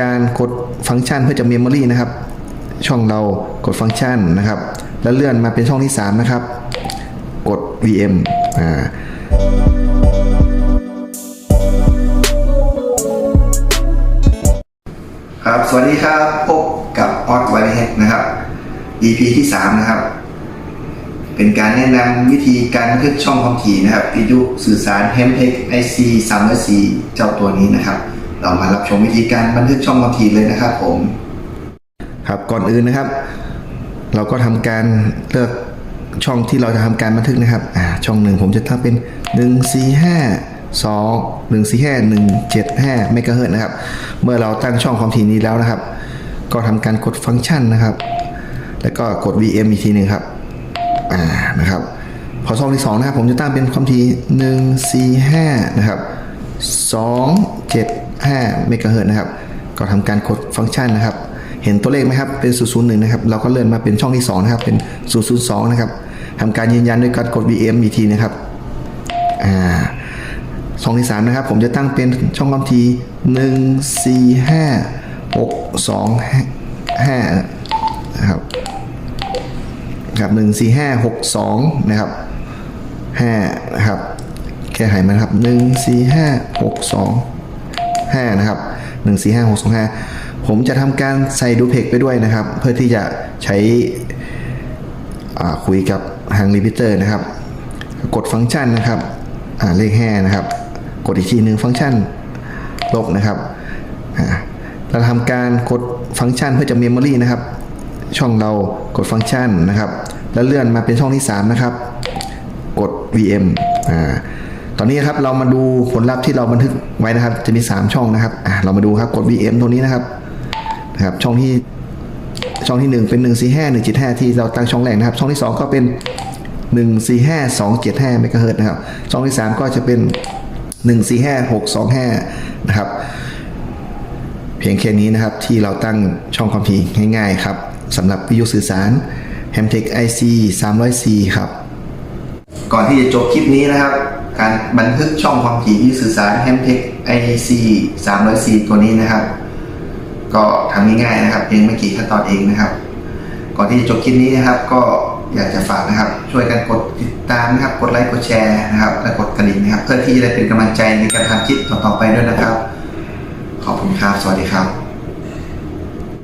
การกดฟังก์ชันเพื่อจะเมมโมรีนะครับ ช่องเรากดฟังก์ชันนะครับ แล้วเลื่อนมาเป็นช่องที่ 3 นะครับ กด VM อ่าครับสวัสดีครับพบกับออสไวท์แฮกนะครับ EP ที่ 3 นะครับ เป็นการแนะนำวิธีการบันทึกช่องความถี่นะครับวิทยุสื่อสาร h e m t e c IC 3 0 4เจ้าตัวนี้นะครับ เรามารับชมวิธีการบันทึกช่องความถี่เลยนะครับผมครับก่อนอื่นนะครับ เราก็ทำการเลือกช่องที่เราจะทำการบันทึกนะครับอ่าช่องหนึ่งผมจะตั้งเป็น 1 4 5 2 1 4 5 1 7 5เมกะเฮิร์นะครับ เมื่อเราตั้งช่องความถี่นี้แล้วนะครับ ก็ทำการกดฟังก์ชันนะครับ แล้วก็กด VM อีกทีหนึ่งครับ อ่า นะครับ พอช่องที่2นะครับ ผมจะตั้งเป็นความถี่1 4 5นะครับ2 7 5เมกะเฮิรตซ์นะครับ ก็ทำการกดฟังก์ชันนะครับ เห็นตัวเลขไหมครับเป็น 001 นะครับ เราก็เลื่อนมาเป็นช่องที่ 2 นะครับ เป็น 002 นะครับทำการยืนยันด้วยการกด VM อีกทีนะครับ อ่าช่องที่ 3 นะครับ ผมจะตั้งเป็นช่องความถี่1 4 5 6 2 5นะครับครับหนึ่งสี่ห้าหกสองนะครับห้านะครับแค่หายมานครับหนึ่งสี่ห้าหกสองห้านะครับหนึ่งสี่ห้าหกสองห้าผมจะทำการใส่ดูเพกไปด้วยนะครับ เพื่อที่จะใช้คุยกับทางรีพิเตอร์นะครับ กดฟังก์ชันนะครับเลขห้านะครับ กดอีกทีหนึ่งฟังก์ชันลบนะครับเราทำการกดฟังก์ชันเพื่อจะเมมโมรีนะครับ ช่องเรากดฟังก์ชันนะครับ แล้วเลื่อนมาเป็นช่องที่ 3 นะครับ กด VM อ่า ตอนนี้ครับเรามาดูผลลัพธ์ที่เราบันทึกไว้นะครับ จะมี 3 ช่องนะครับอ่าเรามาดูครับกด VM ตรงนี้นะครับนะครับ ช่องที่ช่องที่ 1 เป็น 1 4 5 1 7 5 ที่เราตั้งช่องแรกนะครับ ช่องที่ 2 ก็เป็น 1 4 5 2 7 5เมกะเฮิรตนะครับ ช่องที่ 3 ก็จะเป็น 1 4 5 6 2 5 นะครับ เพียงแค่นี้นะครับที่เราตั้งช่องความถี่ง่ายๆครับสำหรับวิทยุสื่อสาร h e m t e c IC 300C ครับ ก่อนที่จะจบคลิปนี้นะครับ การบันทึกช่องความถี่ทยุสื่อสาร h e m t e c IC 300C ตัวนี้นะครับ ก็ทำง่ายๆนะครับเพียงไม่กี่ขั้นตอนเองนะครับ ก่อนที่จะจบคลิปนี้นะครับ ก็อยากจะฝากนะครับ ช่วยกันกดติดตามนะครับ กดไลค์กดแชร์นะครับ และกดกระดิ่งนะครับ เพื่อที่จะได้เป็นกำลังใจในการทำคลิปต่อๆไปด้วยนะครับ ขอบคุณครับ สวัสดีครับ